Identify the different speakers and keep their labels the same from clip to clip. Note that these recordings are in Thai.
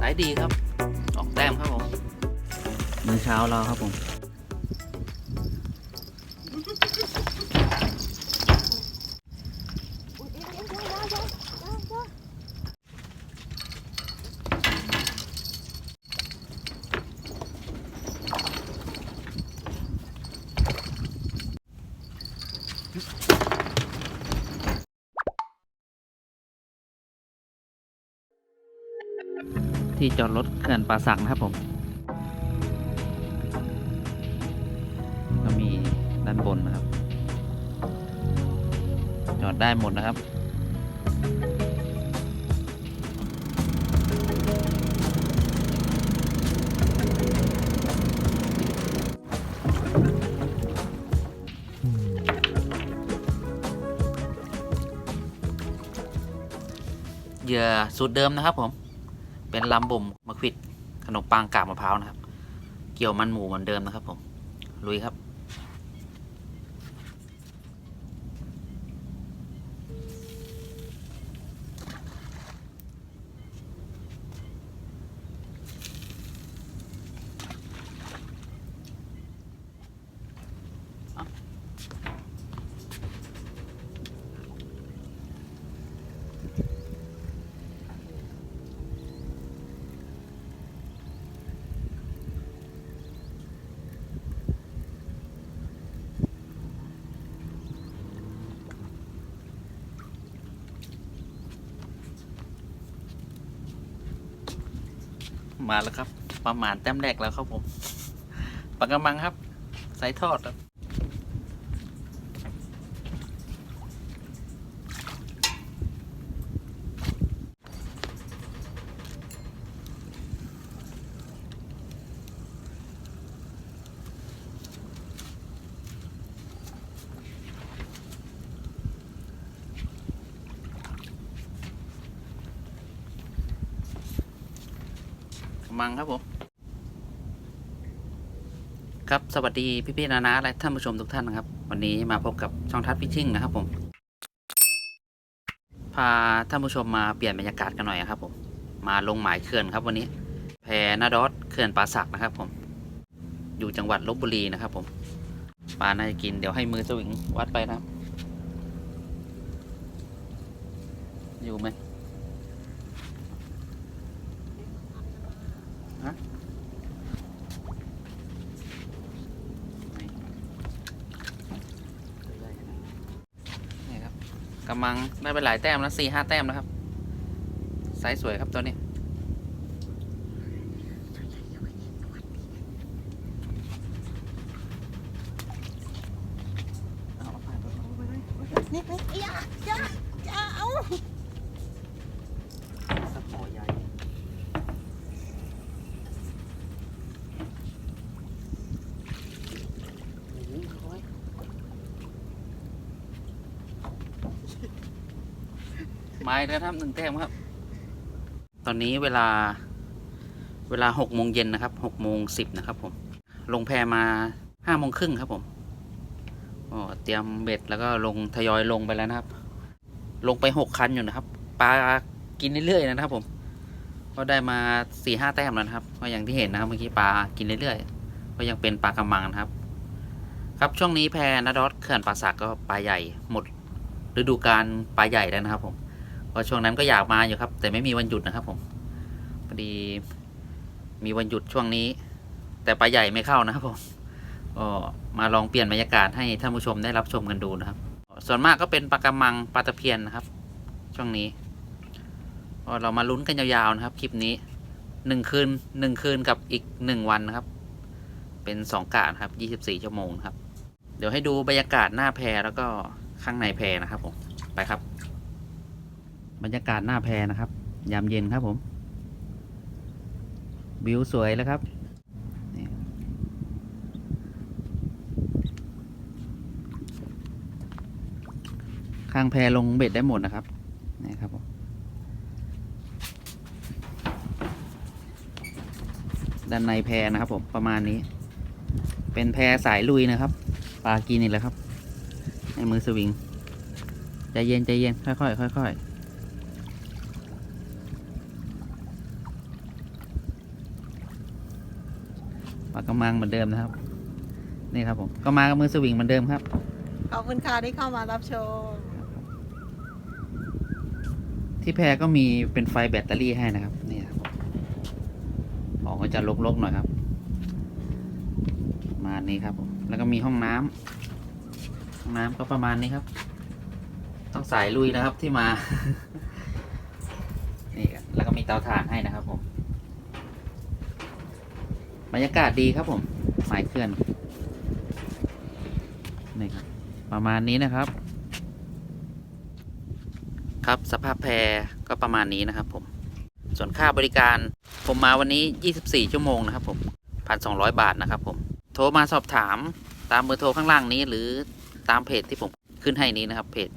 Speaker 1: สายดีครับ ออกแต้มครับผมมื้อเช้าเราครับผม จอดรถเขื่อนป่าสักนะครับผมก็มีด้านบนนะครับ จอดได้หมดนะครับเหยื่อสูตรเดิมนะครับผม เป็นลำบ่มมะขวิดขนมปังกากมะพร้าวนะครับ เกี่ยวมันหมูเหมือนเดิมนะครับผมลุยครับ มาแล้วครับ ประมาณแต้มแรกแล้วครับผมปากระมังครับใส่ทอดครับ กระมังครับผม ครับสวัสดีพี่ๆนานาและท่านผู้ชมทุกท่านนะครับ วันนี้มาพบกับช่องทัดพิชชิ่งนะครับ ผม พาท่านผู้ชมมาเปลี่ยนบรรยากาศกันหน่อยครับ ผม มาลงหมายเขื่อนครับ วันนี้ แพนาดอสเขื่อนป่าสักนะครับ ผม อยู่จังหวัดลบบุรีนะครับ ผมปลาน่าจะกินเดี๋ยวให้มือสวิงวัดไปนะครับ อยู่ไหม นี่ครับ กำลังได้ไปหลายแต้มแล้วสี่ห้าแต้มแล้วครับไซส์สวยครับตัวนี้เอาเอาผ่านไปก่อน
Speaker 2: นี่นี่อย่าอย่าอย่าเอา
Speaker 1: สักหมอใหญ่โอ้โหร้อยไม้แล้วครับหนึ่งแต้มครับ ตอนนี้เวลาเวลาหกโมงเย็นนะครับหกโมงสิบนะครับผม ลงแพมาห้าโมงครึ่งครับผมอ๋อเตรียมเบ็ดแล้วก็ลงทยอยลงไปแล้วนะครับ ลงไปหกคันอยู่นะครับปลากินเรื่อยๆนะครับ ผม ก็ได้มาสี่ห้าแต้มแล้วนะครับ ก็อย่างที่เห็นนะครับเมื่อกี้ปลากินเรื่อยๆ ก็ยังเป็นปลากระมังนะครับ ครับช่วงนี้แพนาดอสเขื่อนป่าสักก็ปลาใหญ่หมดฤดูกาลปลาใหญ่แล้วนะครับผม ก็ช่วงนั้นก็อยากมาอยู่ครับ แต่ไม่มีวันหยุดนะครับ ผมพอดีมีวันหยุดช่วงนี้ แต่ปลาใหญ่ไม่เข้านะครับผมก็มาลองเปลี่ยนบรรยากาศให้ท่านผู้ชมได้รับชมกันดูนะครับ ส่วนมากก็เป็นปลากระมังปลาตะเพียนนะครับ ช่วงนี้เรามาลุ้นกันยาวๆนะครับคลิปนี้หนึ่งคืนหนึ่งคืนกับอีกหนึ่งวันนะครับ เป็นสองกะครับยี่สิบสี่ชั่วโมงครับ เดี๋ยวให้ดูบรรยากาศหน้าแพแล้วก็ข้างในแพนะครับผมไปครับ บรรยากาศหน้าแพนะครับ ยามเย็นครับผม วิวสวยแล้วครับข้างแพลงเบ็ดได้หมดนะครับนี่ครับผมด้านในแพนะครับผมประมาณนี้ เป็นแพสายลุยนะครับปลากินนี่แหละครับให้มือสวิงใจเย็นใจเย็นค่อยๆค่อยๆากกระมังเหมือนเดิมนะครับ นี่ครับผมก็มากับมือสวิงเหมือนเดิมครับ
Speaker 2: ขอบคุณค่ะที่เข้ามารับชม
Speaker 1: ที่แพรก็มีเป็นไฟแบตเตอรี่ให้นะครับนี่ครับของก็จะลกๆหน่อยครับประมาณนี้ครับผมแล้วก็มีห้องน้ำห้องน้ำก็ประมาณนี้ครับ ต้องสายลุยนะครับที่มานี่ครับแล้วก็มีเตาถ่านให้นะครับผม บรรยากาศดีครับผมหมายเคลื่อนนี่ครับประมาณนี้นะครับ ครับสภาพแพรก็ประมาณนี้นะครับ ผม ส่วนค่าบริการ ผมมาวันนี้ 24 ชั่วโมงนะครับ ผม 1,200 บาทนะครับ ผม โทรมาสอบถามตามเบอร์โทรข้างล่างนี้ หรือตามเพจที่ผมขึ้นให้นี้นะครับ เพจ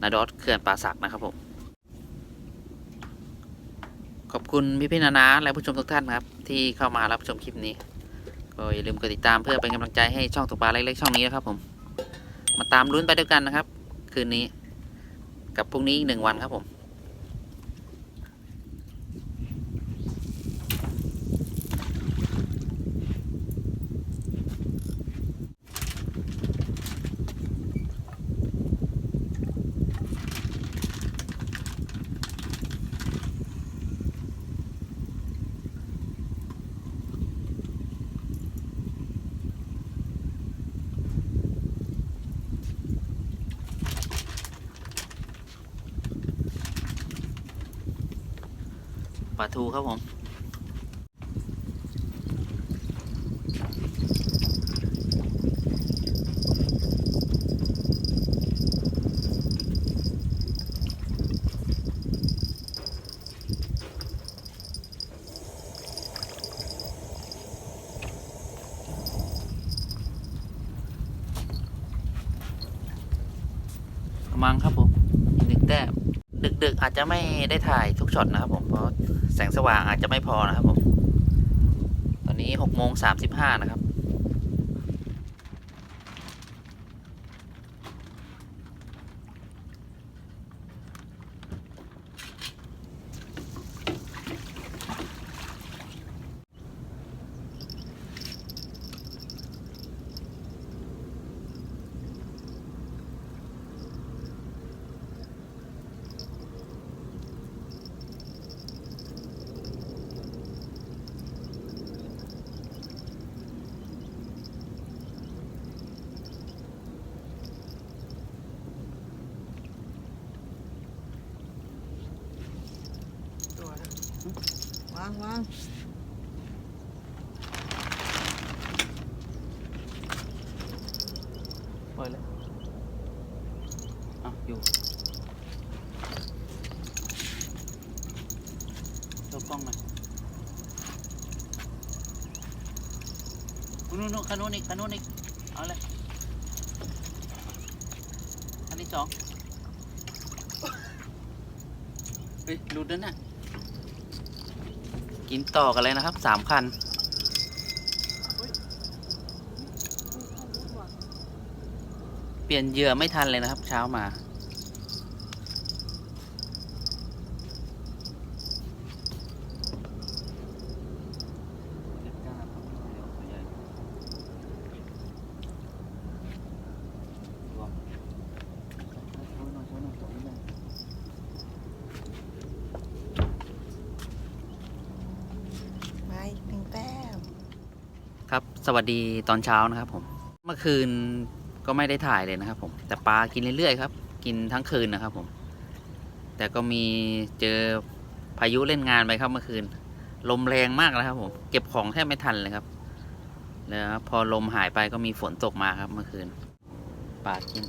Speaker 1: นาดอสเขื่อนป่าสักนะครับผม ขอบคุณพี่พี่ๆนานาและผู้ชมทุกท่านครับ ที่เข้ามารับชมคลิปนี้ ก็อย่าลืมกดติดตามเพื่อเป็นกำลังใจให้ช่องตกปลาเล็กๆช่องนี้นะครับผม มาตามลุ้นไปด้วยกันนะครับ คืนนี้ กับพรุ่งนี้อีกหนึ่งวันครับผม ปลาทูครับผมกำมังครับผมอีกหนึ่งแต้มดึกๆอาจจะไม่ได้ถ่ายทุกช็อตนะครับผมเพราะ แสงสว่างอาจจะไม่พอนะครับผม ตอนนี้หกโมงสามสิบห้านะครับ
Speaker 2: ตัวนะ วางวาง
Speaker 1: ปล่อยเลยอะอยู่ยกกล้องหน่อยนู่นนู่นคันนู้นอีกคันนู้นอีกเอาเลยอันที่สองเฮ้ยหลุดแล้วน่ะ กินต่อกันเลยนะครับสามคัน เปลี่ยนเหยื่อไม่ทันเลยนะครับ เช้ามา
Speaker 2: ไปหนึ่งแต้ม
Speaker 1: ครับสวัสดีตอนเช้านะครับผมเมื่อคืนก็ไม่ได้ถ่ายเลยนะครับผมแต่ปลากินเรื่อยๆครับ กินทั้งคืนนะครับผม แต่ก็มีเจอพายุเล่นงานไปครับเมื่อคืน ลมแรงมากนะครับผมเก็บของแทบไม่ทันเลยครับแล้วพอลมหายไปก็มีฝนตกมาครับเมื่อคืนปลากิน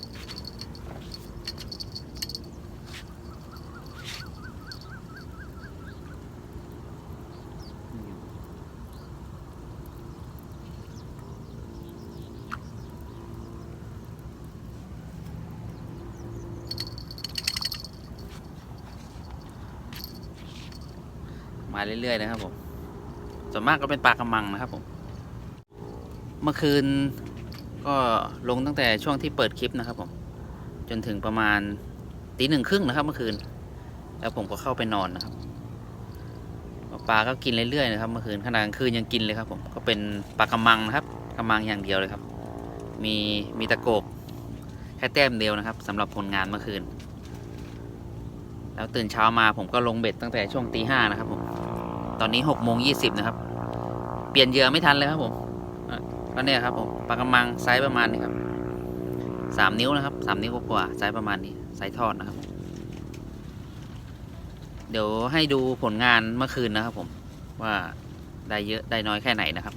Speaker 1: มาเรื่อยๆนะครับผมส่วนมากก็เป็นปลากระมังนะครับผม เมื่อคืนก็ลงตั้งแต่ช่วงที่เปิดคลิปนะครับผม จนถึงประมาณตีหนึ่งครึ่งนะครับ เมื่อคืน แล้วผมก็เข้าไปนอนนะครับปลาก็กินเรื่อยๆนะครับเมื่อคืนขนาดกลางคืนยังกินเลยครับ ผมก็เป็นปลากระมังนะครับกระมังอย่างเดียวเลยครับ มีมีตะโกบแค่แต้มเดียวนะครับสำหรับผลงานเมื่อคืน แล้วตื่นเช้ามาผมก็ลงเบ็ดตั้งแต่ช่วงตีห้านะครับผม ตอนนี้หกโมงยี่สิบนะครับ เปลี่ยนเหยื่อไม่ทันเลยครับผมก็เนี่ยครับผมปลากระมังไซส์ประมาณนี้ครับสามนิ้วนะครับสามนิ้วกว่าไซส์ประมาณนี้ไซส์ทอดนะครับ เดี๋ยวให้ดูผลงานเมื่อคืนนะครับ ผมว่าได้เยอะได้น้อยแค่ไหนนะครับ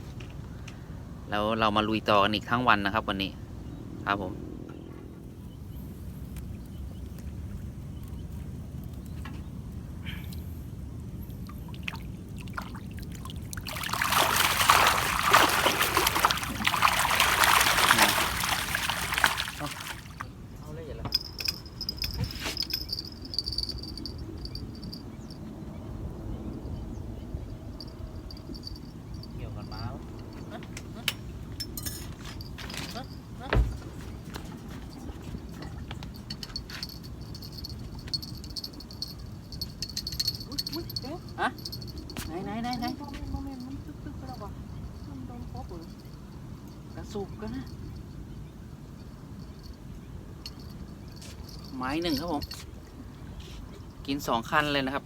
Speaker 1: แล้วเรามาลุยต่อกันอีกทั้งวันนะครับ วันนี้ครับผม เอาเลยอย่าละเกี่ยวกันมาแล้วฮะไหนไหนไหนไหนกระสุกกันนะ ไม้หนึ่งครับผม กินสองคันเลยนะครับ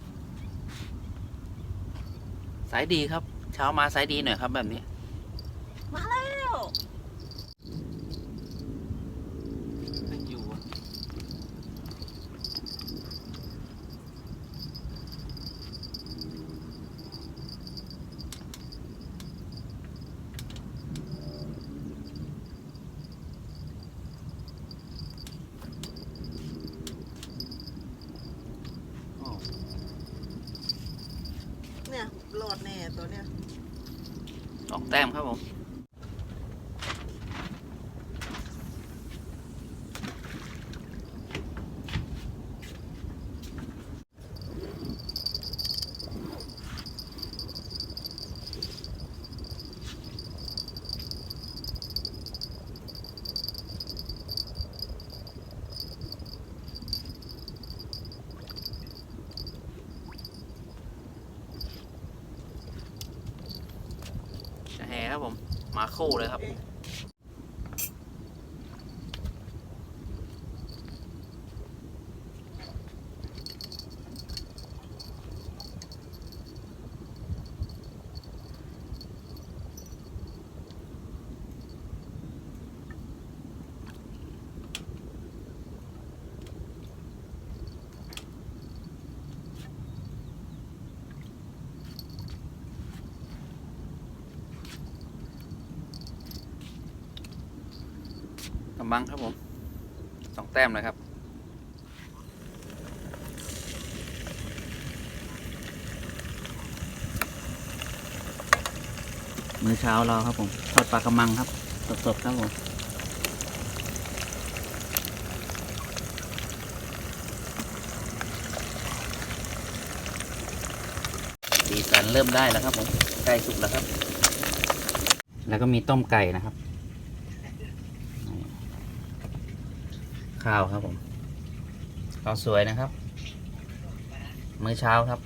Speaker 1: สายดีครับ เช้ามาสายดีหน่อยครับแบบนี้
Speaker 2: มาแล้ว
Speaker 1: ยังอยู่อะโอ้
Speaker 2: เนี่ยโหลดแน่ตัวเนี้ย
Speaker 1: สอง แต้มครับผม มาโคเลยครับ กำบังครับผมสองแต้มเลยครับมื้อเช้าเราครับผมทอดปลากระมังครับ สดๆครับผมสีสันเริ่มได้แล้วครับผมใกล้สุกแล้วครับ แล้วก็มีต้มไก่นะครับ ข้าวครับผมข้าวสวยนะครับ มื้อเช้าครับ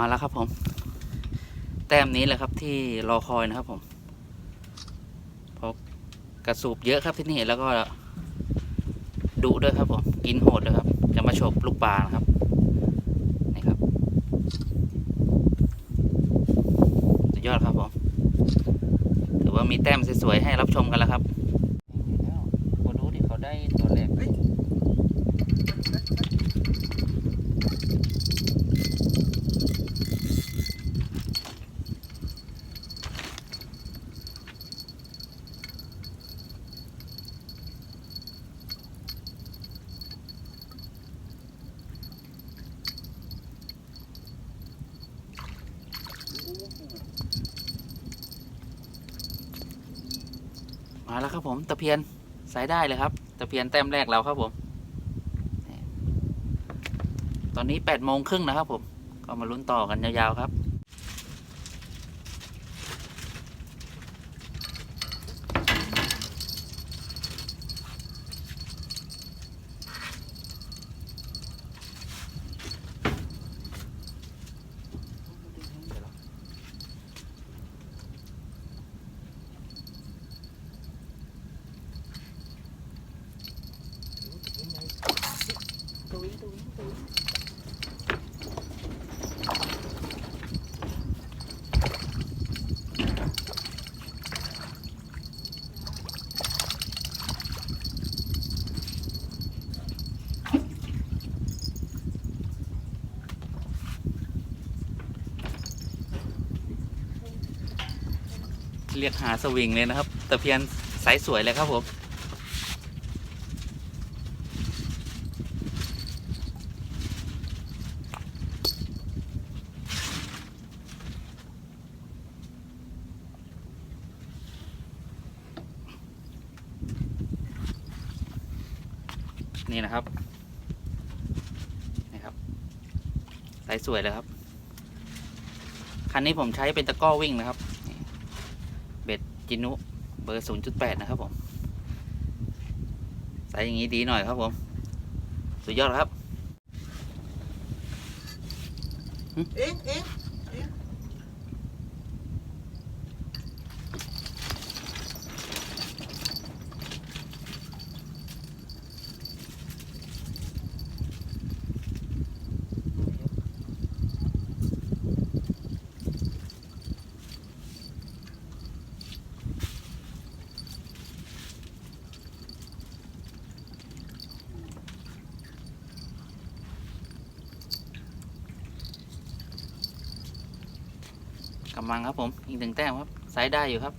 Speaker 1: มาแล้วครับผม แต้มนี้แหละครับที่รอคอยนะครับผมเพราะกระสูบเยอะครับที่นี่แล้วก็ดุด้วยครับผมกินโหดด้วยครับ จะมาฉกลูกปลานะครับนี่ครับสุดยอดครับผมถือว่ามีแต้มสวยๆให้รับชมกันแล้วครับคนรู้ที่เขาได้ตัวแรก
Speaker 2: เฮ้ยโอ้โห
Speaker 1: มาแล้วครับผมตะเพียนสายได้เลยครับตะเพียนแต้มแรกเราครับผม ตอนนี้แปดโมงครึ่งนะครับผม ก็มาลุ้นต่อกันยาวๆครับ เรียกหาสวิงเลยนะครับตะเพียนสายสวยเลยครับผมนี่นะครับนี่ครับ สายสวยเลยครับ คันนี้ผมใช้เป็นตะก้อวิ่งนะครับ จินุ เบอร์ 0.8 นะครับผมใส่อย่างนี้ดีหน่อยครับผม สุดยอดครับ
Speaker 2: เอ๊ะเอ๊ะเอ็ง
Speaker 1: กำลังครับผม อีก หนึ่งแต้มครับสายได้อยู่ครับ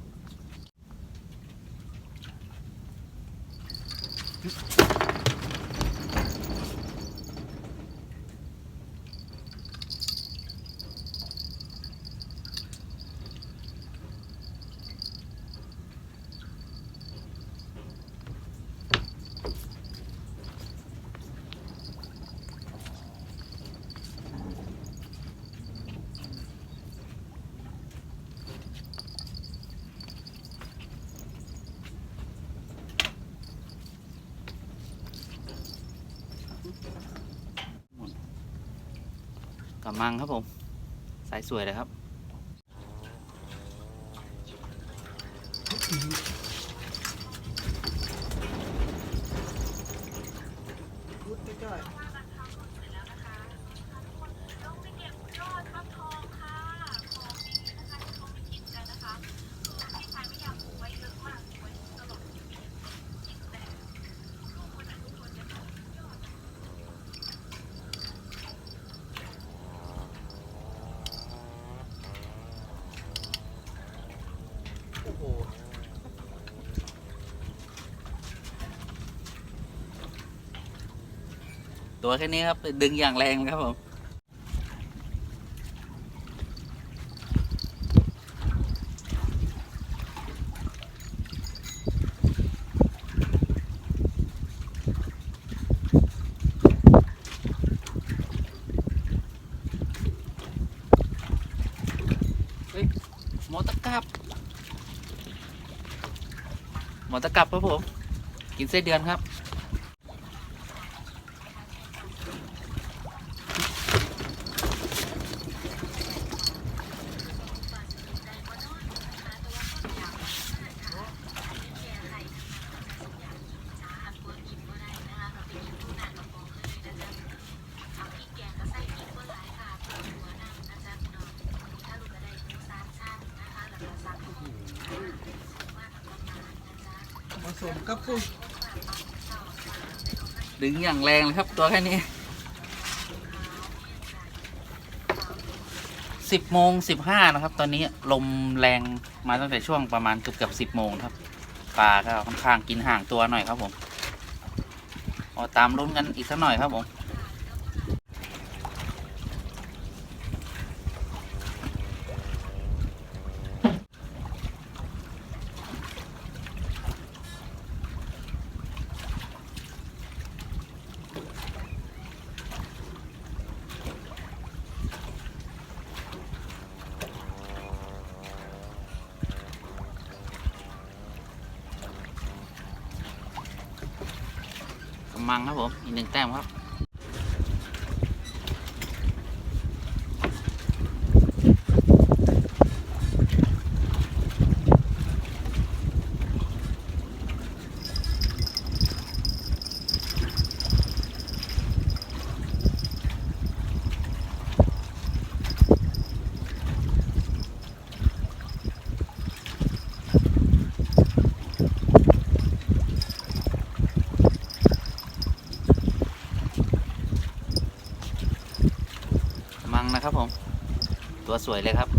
Speaker 1: มังครับผม สายสวยเลยครับ
Speaker 2: พุดไปจ่อยโอ้โห
Speaker 1: ตัวแค่นี้ครับ ดึงอย่างแรงครับผมหมอตะกับหมอตะกับครับผม กินไส้เดือนครับ งอย่างแรงเลยครับตัวแค่นี้สิบโมงสิบห้านะครับ ตอนนี้ลมแรงมาตั้งแต่ช่วงประมาณเกือบเกือบสิบโมงครับปลาก็ค่อนข้างกินห่างตัวหน่อยครับผมออตามลุ้นกันอีกสักหน่อยครับผม มังครับผมอีกหนึ่งแต้มครับ กำมังนะครับผม ตัว สวยเลยครับ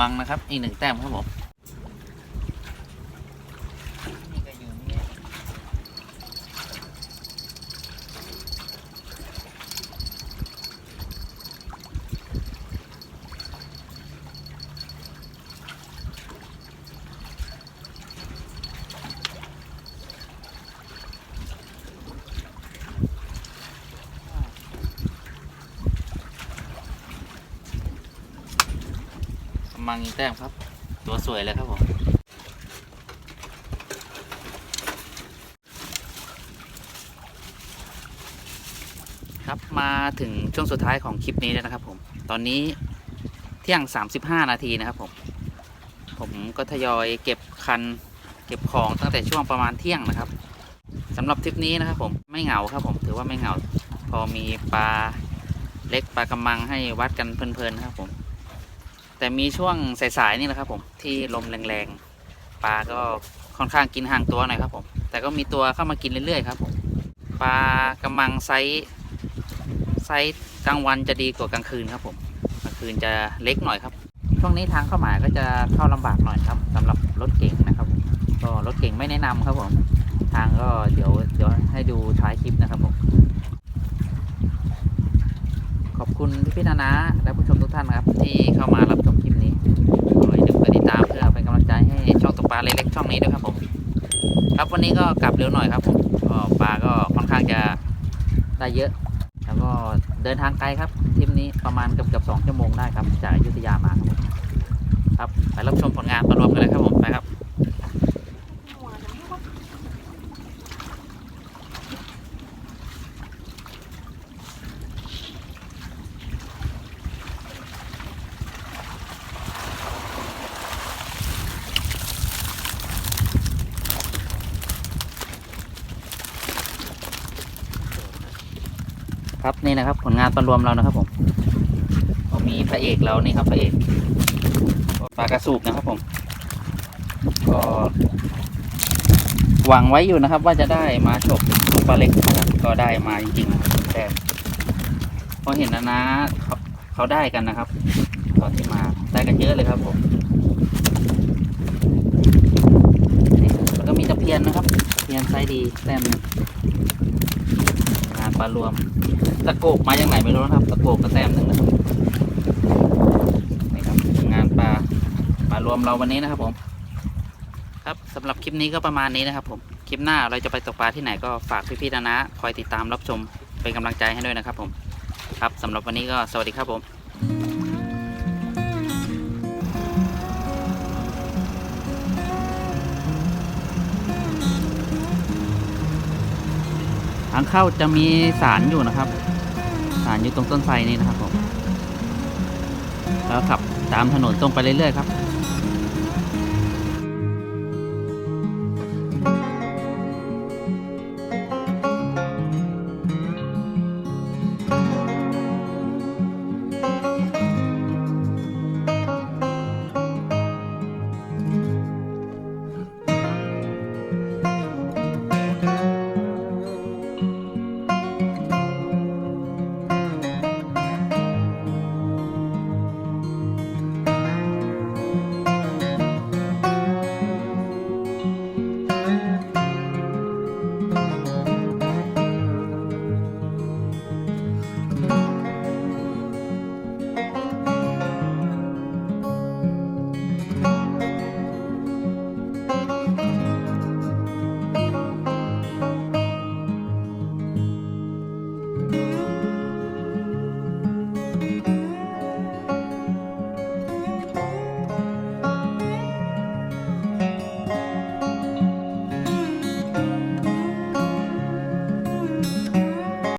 Speaker 1: มังนะครับ อีกหนึ่งแต้มครับผม มังอีกแต้มครับ ตัวสวยเลยครับผมครับมาถึงช่วงสุดท้ายของคลิปนี้แล้วนะครับผม ตอนนี้เที่ยง 35 นาทีนะครับผม ผมก็ทยอยเก็บคันเก็บของตั้งแต่ช่วงประมาณเที่ยงนะครับสำหรับทริปนี้นะครับผมไม่เหงาครับผมถือว่าไม่เหงา พอมีปลาเล็กปลากำมังให้วัดกันเพลินๆนะครับผม แต่มีช่วงสายๆนี่แหละครับผมที่ลมแรงๆปลาก็ค่อนข้างกินห่างตัวหน่อยครับผมแต่ก็มีตัวเข้ามากินเรื่อยๆครับผมปลากำมังไซส์ไซส์กลางวันจะดีกว่ากลางคืนครับผมกลางคืนจะเล็กหน่อยครับ ช่วงนี้ทางเข้ามาก็จะเข้าลำบากหน่อยครับสำหรับรถเก่งนะครับก็รถเก่งไม่แนะนำครับผมทางก็เดี๋ยวเดี๋ยวให้ดูท้ายคลิปนะครับผม ขอบคุณพี่พี่นานาและผู้ชมทุกท่านครับ ที่เข้ามารับชมคลิปนี้ขอให้ดึงไปติดตามเพื่อเป็นกำลังใจให้ช่องตกปลาเล็กๆช่องนี้ด้วยครับผมครับวันนี้ก็กลับเร็วหน่อยครับผมก็ปลาก็ค่อนข้างจะได้เยอะ แล้วก็เดินทางไกลครับทริปนี้ประมาณเกือบเกือบสองชั่วโมงได้ครับ จากอยุธยามาครับครับไปรับชมผลงานประรวมกันเลยครับผมไปครับ ครับนี่นะครับ ผลงานตอนรวมเรานะครับ ผมก็มีพระเอกเรานี่ครับพระเอกปลากระสูบนะครับผมก็หวังไว้อยู่นะครับ ว่าจะได้มาฉกปลาเล็กนะครับก็ได้มาจริงๆแต่พอเห็นนะนะเขาเขาได้กันนะครับตอนที่มาได้กันเยอะเลยครับผมแล้วก็มีตะเพียนนะครับตะเพียนไซส์ดีแต้ม ปลารวม ตะโกกมาอย่างไหนไม่รู้นะครับ ตะโกกก็แต้มหนึ่งนะครับนี่ครับงานปลาปลารวมเราวันนี้นะครับผม ครับสำหรับคลิปนี้ก็ประมาณนี้นะครับผมคลิปหน้าเราจะไปตกปลาที่ไหนก็ฝากพี่ๆนะนะคอยติดตามรับชมเป็นกำลังใจให้ด้วยนะครับผม ครับสำหรับวันนี้ก็สวัสดีครับผม ทางเข้าจะมีสารอยู่นะครับสารอยู่ตรงต้นไทรนี้นะครับผมแล้วขับตามถนนตรงไปเรื่อยๆครับ